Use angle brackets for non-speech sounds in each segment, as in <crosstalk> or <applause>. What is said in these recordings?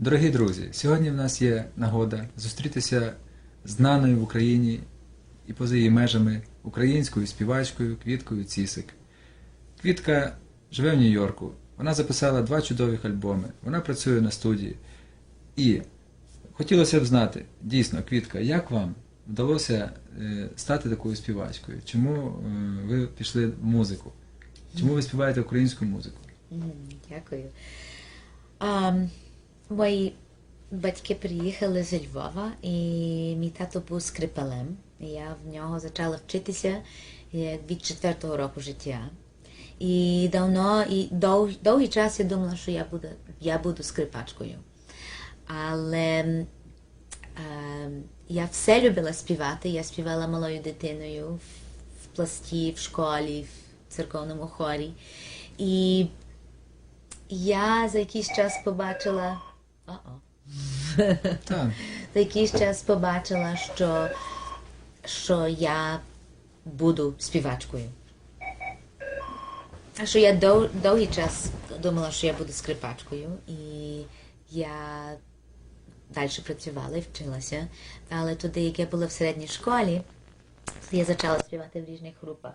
Дорогі друзі, сьогодні в нас є нагода зустрітися з знаною в Україні і поза її межами українською співачкою Квіткою Цісик. Квітка живе в Нью-Йорку. Вона записала два чудових альбоми. Вона працює на студії. І хотілося б знати, дійсно, Квітка, як вам вдалося е, стати такою співачкою? Чому е, ви пішли в музику? Чому ви співаєте українську музику? Дякую. Мої батьки приїхали з Львова, і мій тато був скрипалем. Я в нього почала вчитися від четвертого року життя. І давно, і дов, довгий час я думала, що я буду, я буду скрипачкою. Але е, я все любила співати. Я співала малою дитиною в пласті, в школі, в церковному хорі. І я за якийсь час побачила. Так. За якийсь час побачила, що, що я буду співачкою. А що я дов, довгий час думала, що я буду скрипачкою, і я далі працювала і вчилася. Але тоді, як я була в середній школі, я почала співати в різних групах.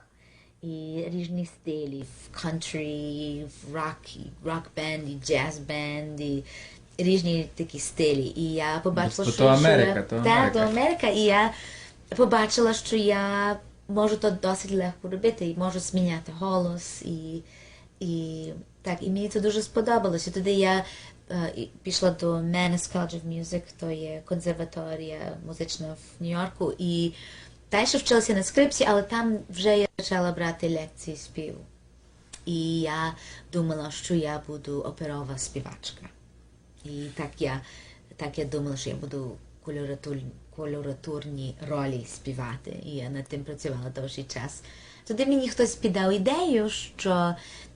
І різні стилі, в country, в рок, рок бенд, і джаз бенд, і різні такі стилі. І я побачила, То що, Америка, що я, то Америка. то Америка. І я побачила, що я можу то досить легко робити, і можу зміняти голос, і, і так, і мені це дуже сподобалося. Тоді я е, пішла до Mannes College of Music, то є консерваторія музична в Нью-Йорку, і далі вчилася на скрипці, але там вже я почала брати лекції співу. І я думала, що я буду оперова співачка. І так я, так я думала, що я буду кольоратурні, кольоратурні ролі співати. І я над тим працювала довший час. Тоді мені хтось піддав ідею, що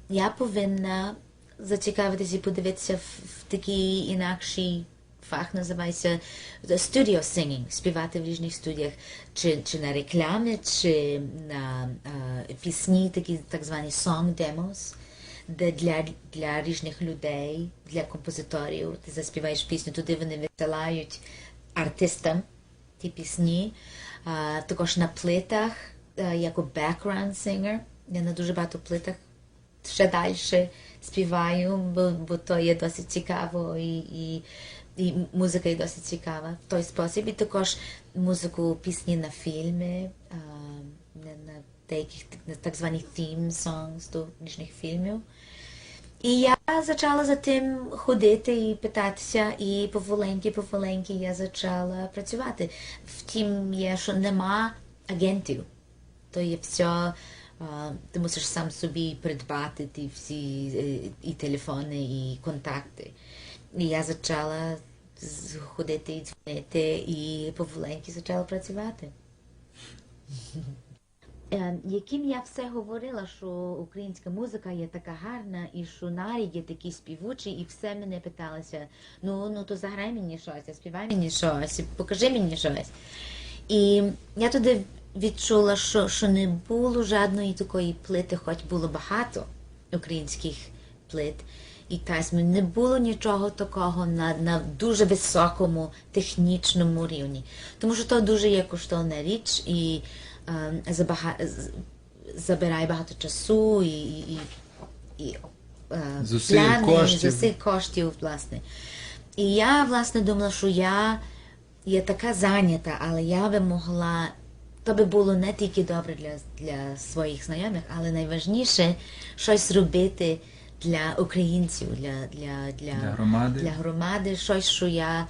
я повинна зацікавитися і подивитися в, в такий інакший фах, називається studio singing, співати в різних студіях, чи, чи на рекламі, чи на е, пісні, такі так звані song demos де для, для різних людей, для композиторів, ти заспіваєш пісню, туди вони висилають артистам ті пісні. А, також на плитах, як background singer. Я на дуже багато плитах ще далі співаю, бо, бо то є досить цікаво і, і, і музика є досить цікава в той спосіб. І також музику пісні на фільми, на, деяких так звані theme songs до різних фільмів. І я почала за тим ходити і питатися, і поволеньки, поволеньки я почала працювати. Втім, є, що нема агентів. То є все, ти мусиш сам собі придбати ті всі і телефони, і контакти. І я почала ходити і дзвонити, і поволеньки почала працювати. Е, Яким я все говорила, що українська музика є така гарна, і що нарід є такий співучий, і все мене питалося: ну ну то заграй мені щось, співай мені щось, покажи мені щось. І я туди відчула, що, що не було жодної такої плити, хоч було багато українських плит. І тасьми не було нічого такого на, на дуже високому технічному рівні. Тому що то дуже є коштовна річ і забирає багато часу і, і, і, е, плани, коштів. зусиль коштів, власне. І я, власне, думала, що я є така зайнята, але я би могла. То би було не тільки добре для, для своїх знайомих, але найважніше щось зробити для українців, для, для, для, Для громади. для громади, щось, що я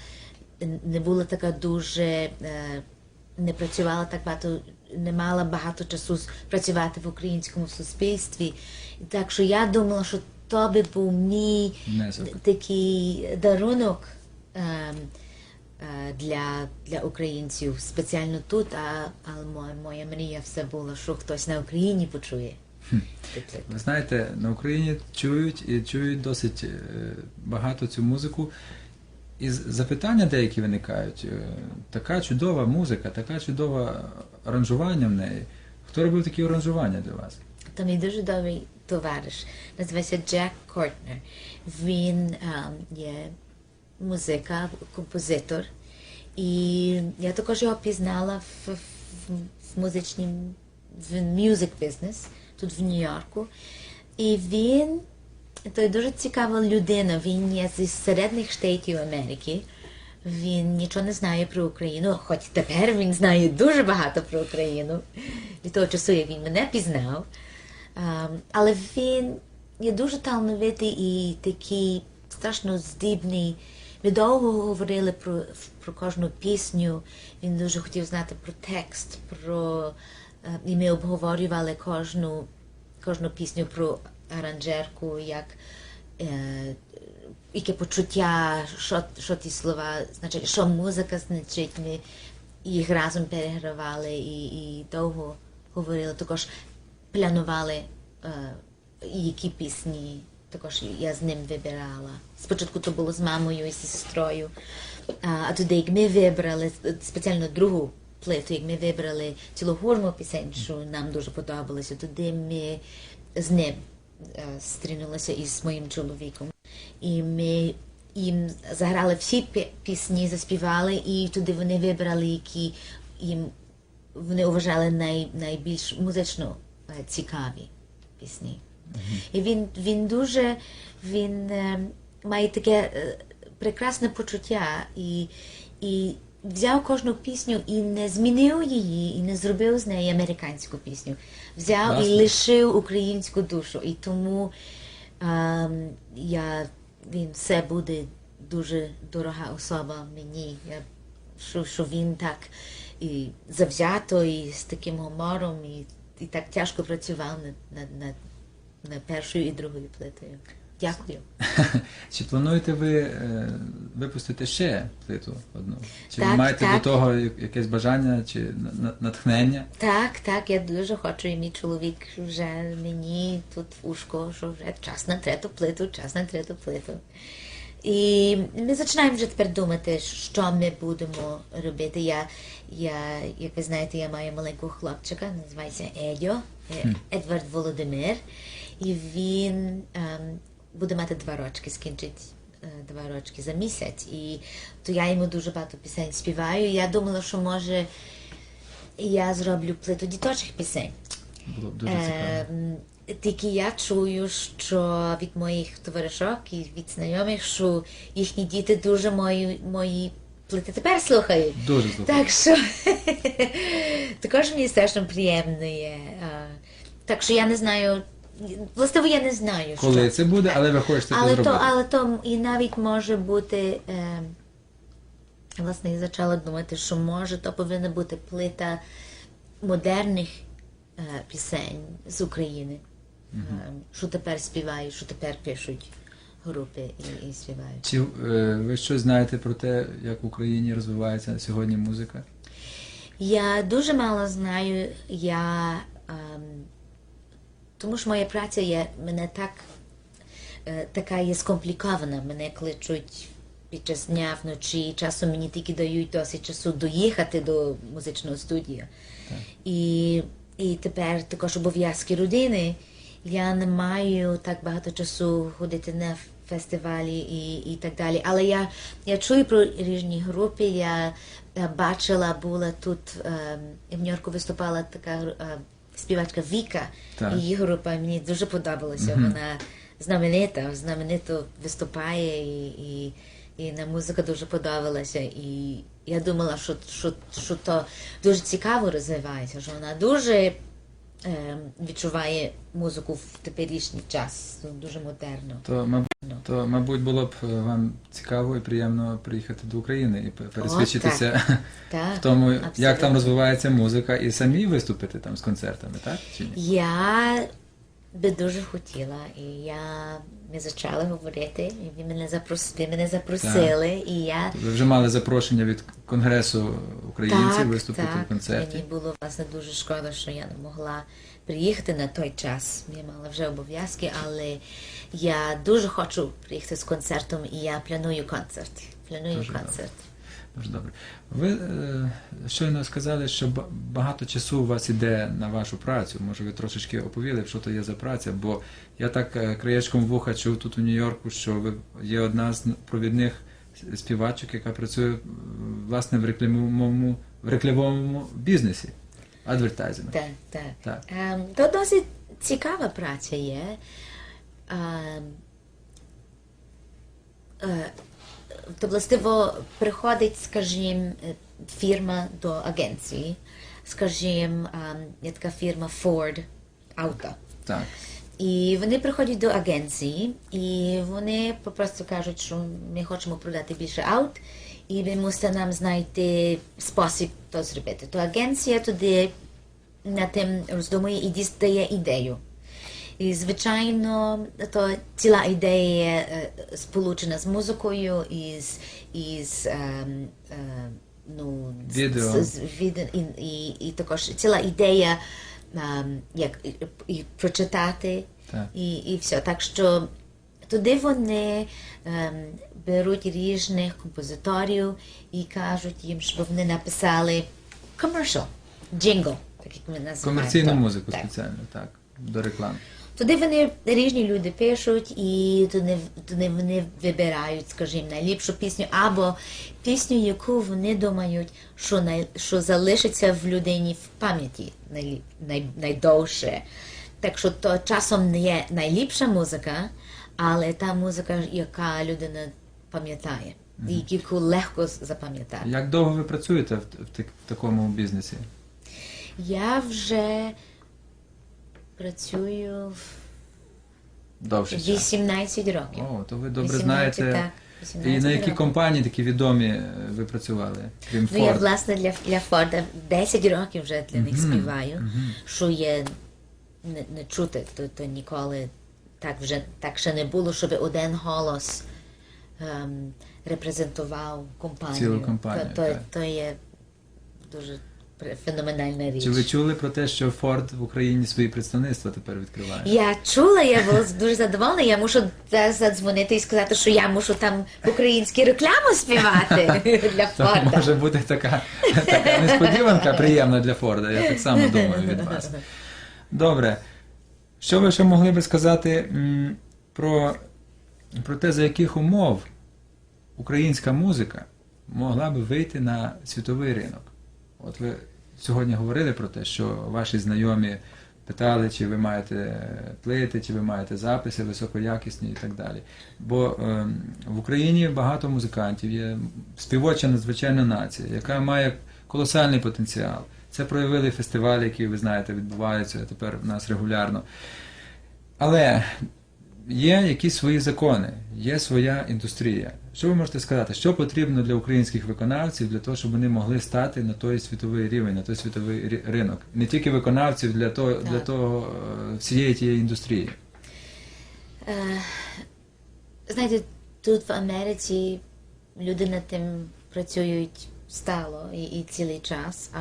не була така дуже, е, не працювала так багато, не мала багато часу працювати в українському суспільстві. Так що я думала, що то би був мій такий дарунок ем, е, для, для українців спеціально тут, а, а моя, моя мрія все була, що хтось на Україні почує. Ви знаєте, на Україні чують і чують досить е, багато цю музику. І запитання деякі виникають. е, Така чудова музика, така чудова аранжування в неї. Хто робив такі аранжування для вас? То мій дуже добрий товариш, називається Джек Кортнер. Він ем, є музика, композитор. І я також його пізнала в, в, в музичнім в мюзик бізнес тут в Нью-Йорку. І він то дуже цікава людина. Він є зі середніх штатів Америки. Він нічого не знає про Україну, хоч тепер він знає дуже багато про Україну від того часу, як він мене пізнав. Але він є дуже талановитий і такий страшно здібний. Ми довго говорили про, про кожну пісню. Він дуже хотів знати про текст, про е, і ми обговорювали кожну, кожну пісню про аранжерку, як е, яке почуття, що, що ті слова значить, що музика значить. Ми їх разом перегравали і, і довго говорили. Також планували, е, які пісні також я з ним вибирала. Спочатку то було з мамою і сестрою. А, а тоді, як ми вибрали спеціально другу плиту, як ми вибрали цілу гурму пісень, що нам дуже подобалося, тоді ми з ним е, стрінулися із моїм чоловіком. І ми їм заграли всі пі- пісні, заспівали, і туди вони вибрали, які їм вони вважали най, найбільш музично е, цікаві пісні. І він, він дуже він, е, має таке прекрасне почуття і, і взяв кожну пісню і не змінив її, і не зробив з неї американську пісню. Взяв Класно. і лишив українську душу. І тому ем, я, він все буде дуже дорога особа мені. Я, що, що він так і завзято, і з таким гумором, і, і так тяжко працював над, над, над, над першою і другою плитою. Дякую. <laughs> Чи плануєте ви е, випустити ще плиту одну? Чи ви Так, маєте так. до того я- якесь бажання чи на- на- натхнення? Так, так, я дуже хочу, і мій чоловік вже мені тут в ушко, що вже час на трету плиту, час на трету плиту. І ми починаємо вже тепер думати, що ми будемо робити. Я, я як ви знаєте, я маю маленького хлопчика, називається Едьо, е, Едвард Володимир. І він ем, буде мати два рочки, скінчить е, два рочки за місяць. І то я йому дуже багато пісень співаю. Я думала, що може я зроблю плиту діточих пісень. Було б дуже цікаво. Ем, Тільки я чую, що від моїх товаришок і від знайомих, що їхні діти дуже мої, мої плити тепер слухають. Дуже слухаю. Так що <laughs> також мені страшно приємно є. Так що я не знаю, власне, я не знаю, Коли що. це буде, але ви хочете це Але зробити. то, але то і навіть може бути. Е, власне, я почала думати, що може то повинна бути плита модерних е, пісень з України. Е, що тепер співають, що тепер пишуть групи і, і співають. Чи е, ви щось знаєте про те, як в Україні розвивається сьогодні музика? Я дуже мало знаю. Я, ем, тому що моя праця є мене так е, така є скомплікована. Мене кличуть під час дня вночі. Часом мені тільки дають досить часу доїхати до музичного студію. І, і тепер також обов'язки родини. Я не маю так багато часу ходити на фестивалі і, і так далі. Але я, я чую про різні групи. Я е, бачила, була тут е, в Нью-Йорку виступала така е, співачка Віка. Так. Її група мені дуже подобалася. Вона знаменита, знаменито виступає і, і, і на музика дуже подобалася. І я думала, що, що, що то дуже цікаво розвивається, що вона дуже е, відчуває музику в теперішній час, ну, дуже модерно. То. То, мабуть, було б е, вам цікаво і приємно приїхати до України і пе- пересвідчитися <laughs> Так, в тому, як там розвивається музика, і самі виступити там з концертами, так? Чи ні? Я би дуже хотіла, і я ми почали говорити, і ви мене запрос, ви мене запросили, і я Ви вже мали запрошення від Конгресу українців виступити в концерті. Мені було власне дуже шкода, що я не могла приїхати на той час. Я мала вже обов'язки, але я дуже хочу приїхати з концертом, і я планую концерт. Планую Дуже добре. концерт. Дуже добре. Ви е, щойно сказали, що багато часу у вас іде на вашу працю. Може, ви трошечки оповіли, що то є за праця, бо я так е, краєчком вуха чув тут у Нью-Йорку, що ви є одна з провідних співачок, яка працює власне в рекламовому, в рекламовому бізнесі. Адвертайзинг. Так, так. Так. Ем, то досить цікава праця є. Ем, е, то властиво приходить, скажімо, е, фірма до агенції. Скажімо, ем, є така фірма Ford Auto. Так. І вони приходять до агенції, і вони просто кажуть, що ми хочемо продати більше аут, і ви мусите нам знайти спосіб то зробити. То агенція туди над тим роздумує і дістає ідею. І, звичайно, то ціла ідея е, сполучена з музикою, із, із ем, е, ну, Відео. з- з відео, і, і, і також ціла ідея, як і, і прочитати, Так. і, і все. Так що туди вони ем, беруть різних композиторів і кажуть їм, щоб вони написали commercial, джингл, так як ми називаємо. Комерційну музику так. спеціально, так, до реклами. Туди вони різні люди пишуть, і туди, туди вони вибирають, скажімо, найліпшу пісню, або пісню, яку вони думають, що, най, що залишиться в людині в пам'яті найліп, най, найдовше. Так що то часом не є найліпша музика, але та музика, яка людина пам'ятає, і яку легко запам'ятати. Як довго ви працюєте в, в, в такому бізнесі? Я вже працюю Довше часу. 18 років. О, то ви добре 18, знаєте. так, І на які років. компанії такі відомі е, ви працювали? Крім Ну, я, Ford? власне, для, для Форда 10 років вже для них Мгм, співаю, мгм. що є не, не чути, то, то ніколи так вже так ще не було, щоб один голос ем, репрезентував компанію. Цілу компанію, То, то, так. то є дуже феноменальна річ. Чи ви чули про те, що Ford в Україні свої представництва тепер відкриває? Я чула, я була дуже задоволена. Я мушу задзвонити і сказати, що я мушу там українську рекламу співати <laughs> для Форда. може бути така, така несподіванка приємна для Форда, я так само думаю від вас. Добре. Що ви ще могли би сказати про, про те, за яких умов українська музика могла би вийти на світовий ринок? От ви сьогодні говорили про те, що ваші знайомі питали, чи ви маєте плити, чи ви маєте записи високоякісні і так далі. Бо ем, в Україні багато музикантів, є співоча надзвичайна нація, яка має колосальний потенціал. Це проявили фестивалі, які ви знаєте, відбуваються тепер у нас регулярно. Але є якісь свої закони, є своя індустрія. Що ви можете сказати, що потрібно для українських виконавців для того, щоб вони могли стати на той світовий рівень, на той світовий ринок? Не тільки виконавців, для того, Так. для того всієї тієї індустрії. Е, Знаєте, тут в Америці люди над тим працюють стало і, і цілий час, а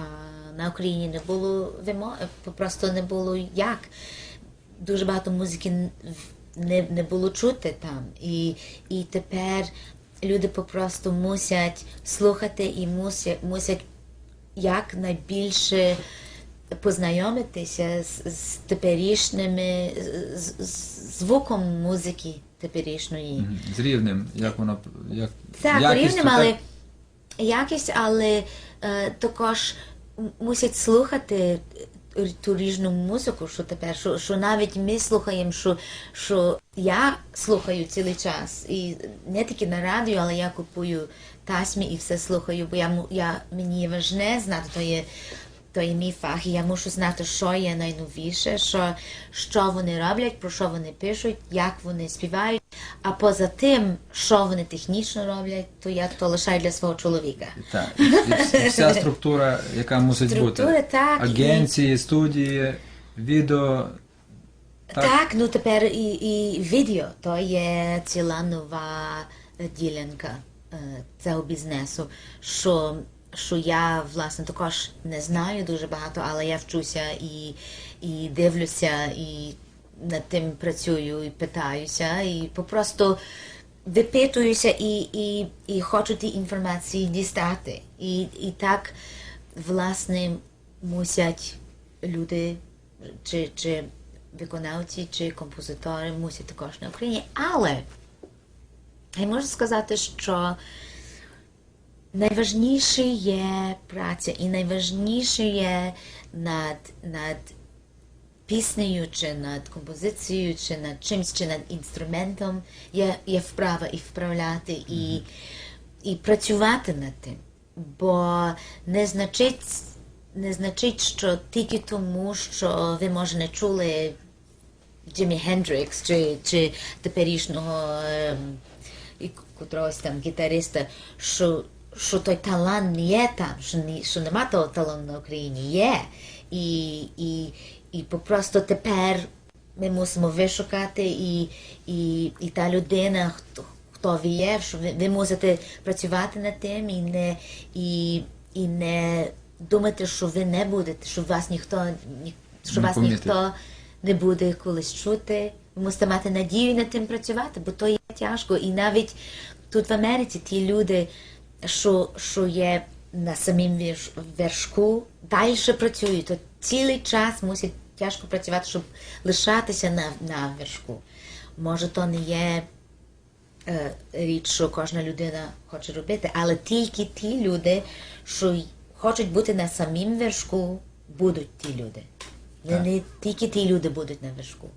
на Україні не було вимоги, просто не було як. Дуже багато музики не, не було чути там. І, і тепер люди попросту мусять слухати і мусять, мусять якнайбільше познайомитися з, з теперішніми з, з звуком музики теперішньої. З рівнем, як воно як Так, якістю, рівнем, але якість, але е, також мусять слухати ту ріжну музику, що тепер, що, що навіть ми слухаємо, що, що я слухаю цілий час. І не тільки на радіо, але я купую тасмі і все слухаю, бо я, я, мені важне знати, то є, то є мій фах, і я мушу знати, що є найновіше, що, що вони роблять, про що вони пишуть, як вони співають. А поза тим, що вони технічно роблять, то я то лишаю для свого чоловіка. Так, і вся структура, яка мусить Структура, бути. так, і- Агенції, студії, відео. Так, Так. ну тепер і, і відео, то є ціла нова ділянка е, цього бізнесу, що, що я власне також не знаю дуже багато, але я вчуся і, і дивлюся, і над тим працюю, і питаюся, і попросту випитуюся і, і, і хочу ті інформації дістати. І, і так, власне, мусять люди чи, чи виконавці, чи композитори мусять також на Україні. Але Я можу сказати, що найважніше є праця, і найважніше є над, над піснею, чи над композицією, чи над чимсь, чи над інструментом є, є вправа і вправляти, і, і працювати над тим. Бо не значить, не значить, що тільки тому, що ви може не чули Джиммі Хендрікс чи, чи теперішнього і котрогось там гітариста, що, що той талант не є там, що, не, що нема того таланту на Україні. Є. І, і, і просто тепер ми мусимо вишукати, і, і, і та людина, хто, хто ви є, що ви, ви мусите працювати над тим і не, і, і не думати, що ви не будете, що вас ніхто, ні, що Не вас помітить. ніхто не буде колись чути. Ви мусите мати надію над тим працювати, бо то є тяжко. І навіть тут в Америці ті люди, що, що є на самім вершку, далі працюють. То цілий час мусять тяжко працювати, щоб лишатися на, на вершку. Може, то не є е, річ, що кожна людина хоче робити, але тільки ті люди, що хочуть бути на самім вершку, будуть ті люди. Не, не тільки ті люди будуть на вершку.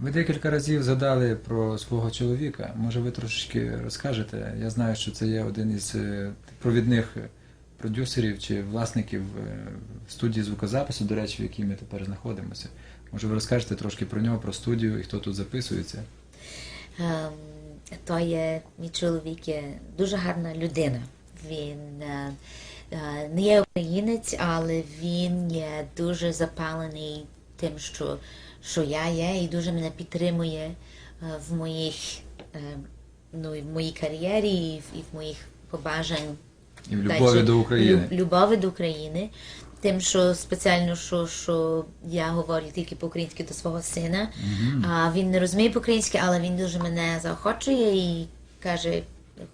Ви декілька разів згадали про свого чоловіка. Може, ви трошечки розкажете? Я знаю, що це є один із е, провідних е, продюсерів чи власників е, студії звукозапису, до речі, в якій ми тепер знаходимося. Може, ви розкажете трошки про нього, про студію і хто тут записується? Ем, то є мій чоловік є дуже гарна людина. Він не є українець, але він є дуже запалений тим, що, що я є, і дуже мене підтримує е, в моїх е, ну, в моїй кар'єрі і в, і в моїх побажань І в Дальше до України. Любові до України. Тим, що спеціально, що, що я говорю тільки по-українськи до свого сина. А він не розуміє по-українськи, але він дуже мене заохочує і каже: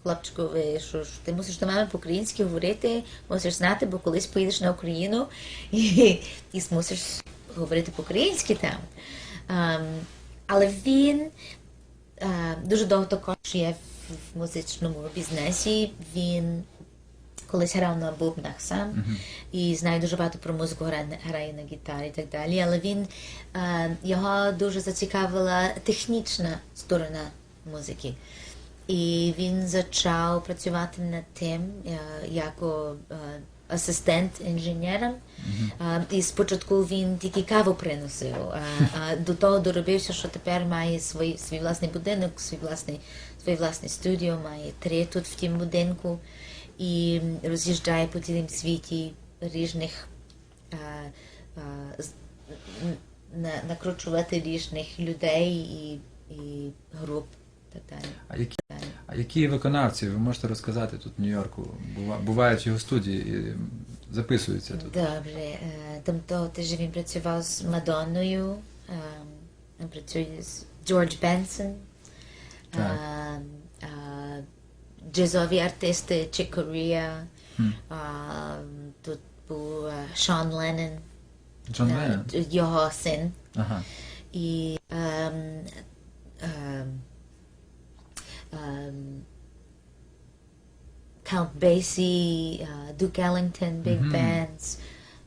хлопчику, ви що ж ти мусиш до мами по-українськи говорити, мусиш знати, бо колись поїдеш на Україну і, і мусиш говорити по-українськи там. Ем, але він е, дуже довго також є в, музичному бізнесі. Він колись грав на бубнах сам і знає дуже багато про музику, грає, грає на гітарі і так далі. Але він е, його дуже зацікавила технічна сторона музики. І він почав працювати над тим, е, як о, е, асистент інженером. Е, І спочатку він тільки каву приносив, а, а до того доробився, що тепер має свій, свій власний будинок, свій власний, своє власне студіо, має три тут в тім будинку і роз'їжджає по цілому світі різних а, а, з- на, накручувати різних людей і, і груп. А які, а які виконавці ви можете розказати тут в Нью-Йорку? Бува- Бувають його студії і записуються тут. Добре, е, теж він працював з Мадонною, е, він працює з Джордж Бенсон, е, е, джазові артисти Чик Корія, тут був Шон Леннон, Джон Леннон? його син. Ага. І ем, ем, ем, Count Basie, uh, Duke Ellington, Big Мгм. Bands,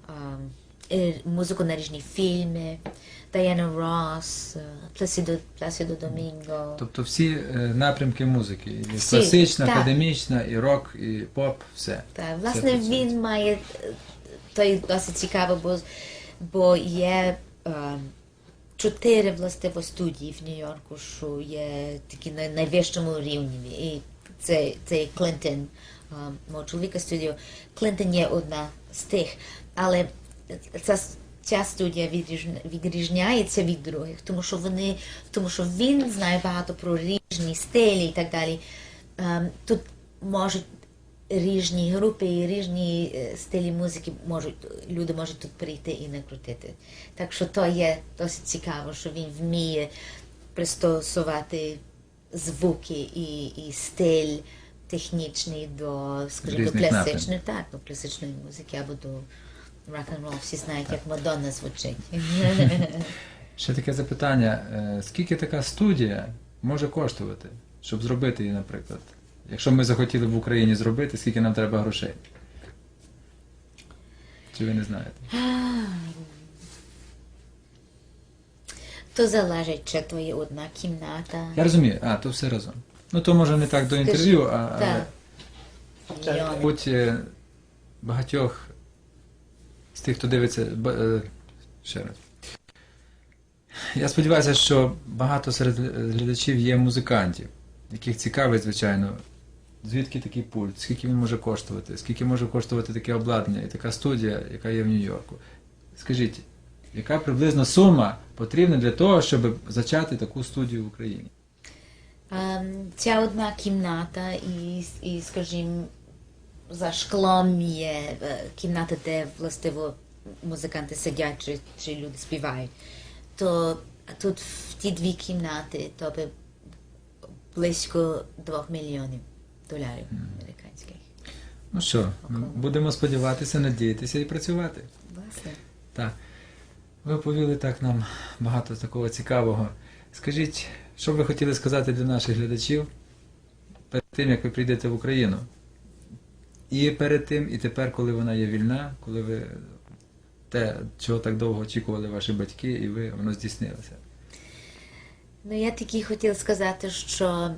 ем, е, музику на різні фільми, Diana Ross, е, Placido, Placido Domingo. Тобто всі е, напрямки музики. І Всі, класична, так. академічна, і рок, і поп, все. Та, Все власне, працює. він має е, то й досить цікаво, бо, бо є е, чотири властиво студії в Нью-Йорку, що є такі на найвищому рівні. І це, це Клінтон, е, мого чоловіка студіо. Клінтон є одна з тих, але ця, ця студія відрізня- відрізняється від других, тому що вони, тому що він знає багато про різні стилі і так далі. Ем, Тут можуть різні групи і різні е, стилі музики можуть люди можуть тут прийти і накрутити. Так що то є досить цікаво, що він вміє пристосувати звуки і, і стиль технічний до, скажімо, класичної, так, до класичної музики або до рок-н-рол. Всі знають, як Мадонна звучить. <laughs> Ще таке запитання: Е, скільки така студія може коштувати? щоб зробити її, наприклад? Якщо ми захотіли в Україні зробити, скільки нам треба грошей? Чи ви не знаєте? То залежить, чи то є одна кімната. Я розумію, а, то все разом. Ну то може не так до інтерв'ю, а, але так. Будь е, багатьох з тих, хто дивиться, ба- е, ще раз. Я сподіваюся, що багато серед глядачів є музикантів, яких цікавить, звичайно, звідки такий пульт, скільки він може коштувати, скільки може коштувати таке обладнання і така студія, яка є в Нью-Йорку. Скажіть, яка приблизно сума потрібна для того, щоб зачати таку студію в Україні? Ем, Ця одна кімната, і, і скажімо, за шклом є е, кімната, де властиво музиканти сидять чи, чи люди співають. То тут в ті дві кімнати то би близько двох мільйонів доларів американських. Ну що, будемо сподіватися, надіятися і працювати. Власне. Так. Ви оповіли так нам багато такого цікавого. Скажіть, що б ви хотіли сказати для наших глядачів перед тим, як ви прийдете в Україну? І перед тим, і тепер, коли вона є вільна, коли ви те, чого так довго очікували ваші батьки, і ви воно здійснилося. Ну, я тільки хотіла сказати, що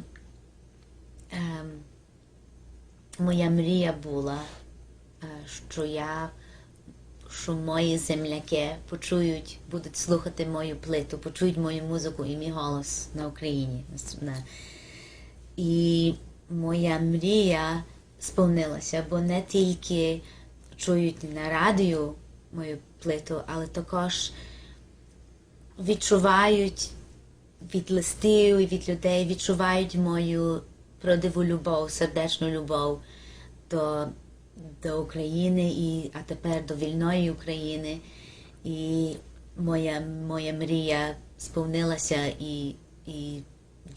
ем, моя мрія була, е, що я, що мої земляки почують, будуть слухати мою плиту, почують мою музику і мій голос на Україні. І моя мрія сповнилася, бо не тільки чують на радіо мою плиту, але також відчувають від листів і від людей відчувають мою правдиву любов, сердечну любов до, до України, і, а тепер до вільної України. І моя, моя мрія сповнилася і, і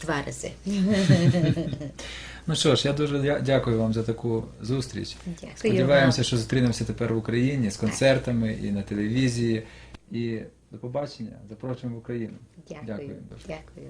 два рази. Ну що ж, я дуже дя- дякую вам за таку зустріч. Дякую Сподіваємося, що зустрінемося тепер в Україні з концертами і на телевізії. І до побачення. Запрошуємо в Україну. Дякую. Дякую. Дякую.